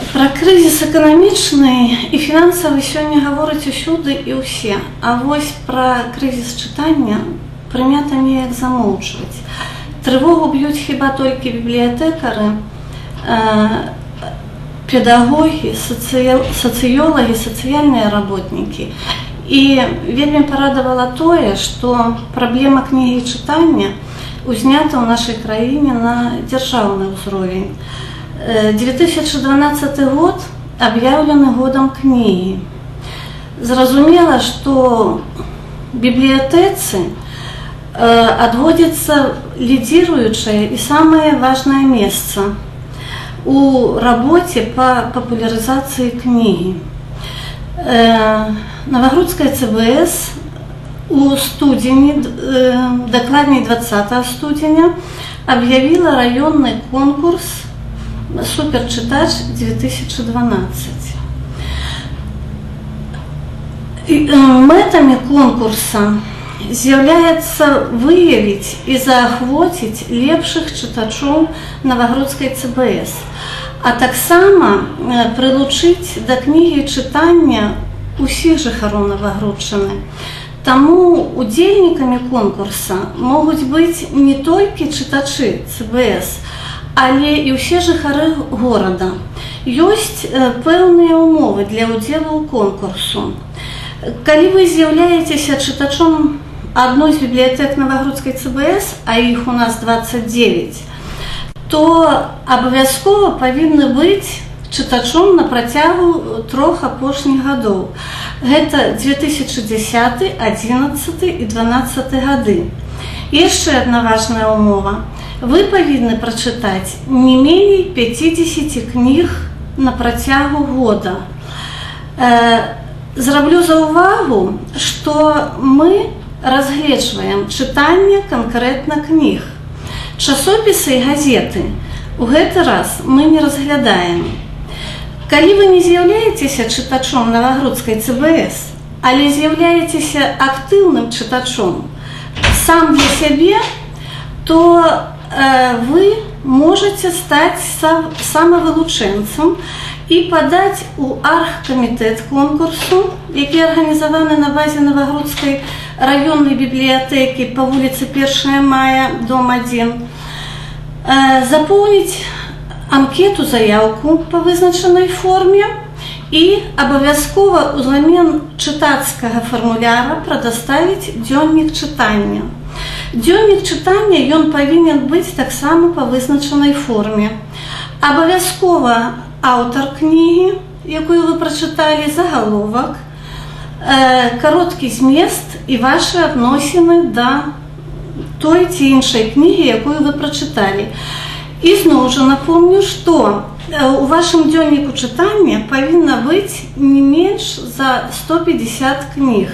Пра крызіс эканамічны і фінансавы сёння гавораць усюды і ўсе. А вось пра крызіс чытання прынята неяк замоўчваць. Трывогу б'юць хіба толькі бібліятэкары, э, педагогі, сацыёлагі, сацыяльныя работнікі. І вельмі парадавала тое, што праблема кнігі чытання узнята ў нашай краіне на дзяржаўны ўзровень. Э, 2012 год аб'яўлены годам кнігі. Зразумела, што бібліятэцы э, адводзіцца лідзіруючае і самае важнае месца у рабоце па папулярызацыі кнігі. Э, Навагрудская ЦБС у студзені, э, дакладней 20 студзеня, аб'явіла раённы конкурс суперчытач 2012. І, э, Мэтамі конкурса з'яўляецца выявіць і заахвоціць лепшых чытачоў навагрудскай ЦБС, а таксама э, прылучыць да кнігі чытання усіх жыхароў навагрудчыны. Таму удзельнікамі конкурса могуць быць не толькі чытачы ЦБС, але і ўсе жыхары горада. Ёсць пэўныя ўмовы для ўдзелу ў конкурсу. Калі вы з'яўляецеся чытачом адной з бібліятэк навагрудскай ЦБС, а іх у нас 29, то абавязкова павінны быць чытачом на працягу трох апошніх гадоў. Гэта 2010, 11 і 12 гады. І яшчэ адна важная ўмова. Вы павінны прачытаць не меней 50 кніг на працягу года. Э, Зраблю заўвагу, што мы разгледжваем чытанне канкрэтна кніг. Часопісы і газеты у гэты раз мы не разглядаем. Калі вы не з'яўляецеся чытачом навагрудскай ЦБС, але з'яўляецеся актыўным чытачом сам для сябе, то вы можете стаць сам, самавылучэнцам і падаць у аргкамітэт конкурсу, які арганізаваны на базе навагрудскай раённай бібліятэкі па вуліцы 1 мая дом 1 э, запоўніць анкету заяўку па вызначанай форме і абавязкова ўзамен чытацкага фармуляра прадаставіць дзённік чытання. Дзённік чытання ён павінен быць таксама па вызначанай форме. Абавязкова аўтар кнігі, якую вы прачыталі загаловак, э, кароткі змест і вашы адносіны да той ці іншай кнігі, якую вы прачыталі. І зноў жа напомню, што э, у вашым дзённіку чытання павінна быць не менш за 150 кніг.